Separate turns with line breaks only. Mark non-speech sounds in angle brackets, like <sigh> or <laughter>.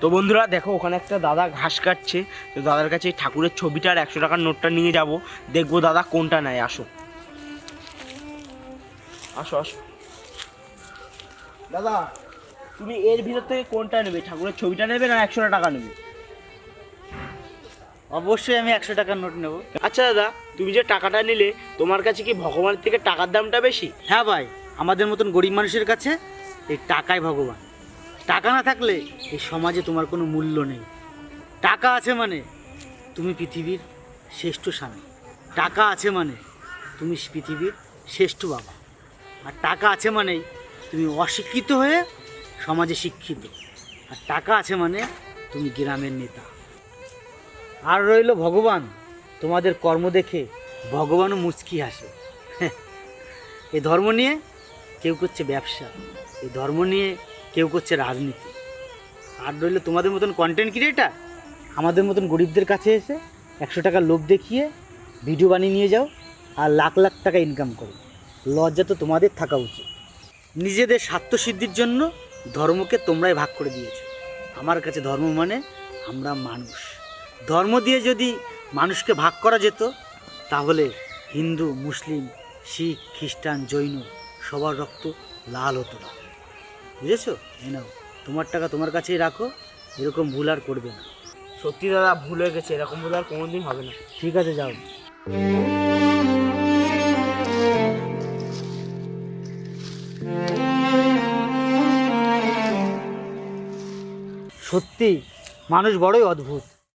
তো বন্ধুরা দেখো ওখানে একটা দাদা ঘাস কাটছে। তো দাদার কাছে এই ঠাকুরের ছবিটা আর একশো টাকার নোটটা নিয়ে যাব। দেখব দাদা কোনটা নেয় আসো। আসো আসো। দাদা তুমি এর ভিতর থেকে কোনটা নেবে? ঠাকুরের ছবিটা নেবে না একশো টাকা নেবে?
অবশ্যই আমি একশো টাকার নোট নেব।
আচ্ছা দাদা তুমি যে টাকাটা নিলে তোমার কাছে কি ভগবানের থেকে টাকার দামটা বেশি?
হ্যাঁ ভাই আমাদের মতন গরিব মানুষের কাছে এই টাকাই ভগবান। টাকা না থাকলে এই সমাজে তোমার কোনো মূল্য নেই। টাকা আছে মানে তুমি পৃথিবীর শ্রেষ্ঠ স্বামী। টাকা আছে মানে তুমি পৃথিবীর শ্রেষ্ঠ বাবা। আর টাকা আছে মানেই তুমি অশিক্ষিত হয়ে সমাজে শিক্ষিত। আর টাকা আছে মানে তুমি গ্রামের নেতা। আর রইল ভগবান, তোমাদের কর্ম দেখে ভগবানও মুচকি হাসে। <laughs> এই ধর্ম নিয়ে কেউ করছে ব্যবসা। এই ধর্ম নিয়ে কেউ করছে রাজনীতি। আর রইল তোমাদের মতন কন্টেন্ট ক্রিয়েটার আমাদের মতন গরিবদের কাছে এসে একশো টাকা লোভ দেখিয়ে ভিডিও বানিয়ে নিয়ে যাও আর লাখ লাখ টাকা ইনকাম করো। লজ্জা তো তোমাদের থাকা উচিত। নিজেদের স্বার্থসিদ্ধির জন্য ধর্মকে তোমরাই ভাগ করে দিয়েছ। আমার কাছে ধর্ম মানে আমরা মানুষ। ধর্ম দিয়ে যদি মানুষকে ভাগ করা যেত, তাহলে হিন্দু, মুসলিম, শিখ, খ্রিস্টান, জৈন সবার রক্ত লাল হতো না। বুঝেছ? এই নাও। তোমার টাকা তোমার কাছেই রাখো এরকম ভুল আর করবে না।
সত্যি দাদা ভুল হয়ে গেছে এরকম ভুল আর কোনোদিন হবে না।
ঠিক আছে যাও। সত্যি মানুষ বড়ই অদ্ভুত।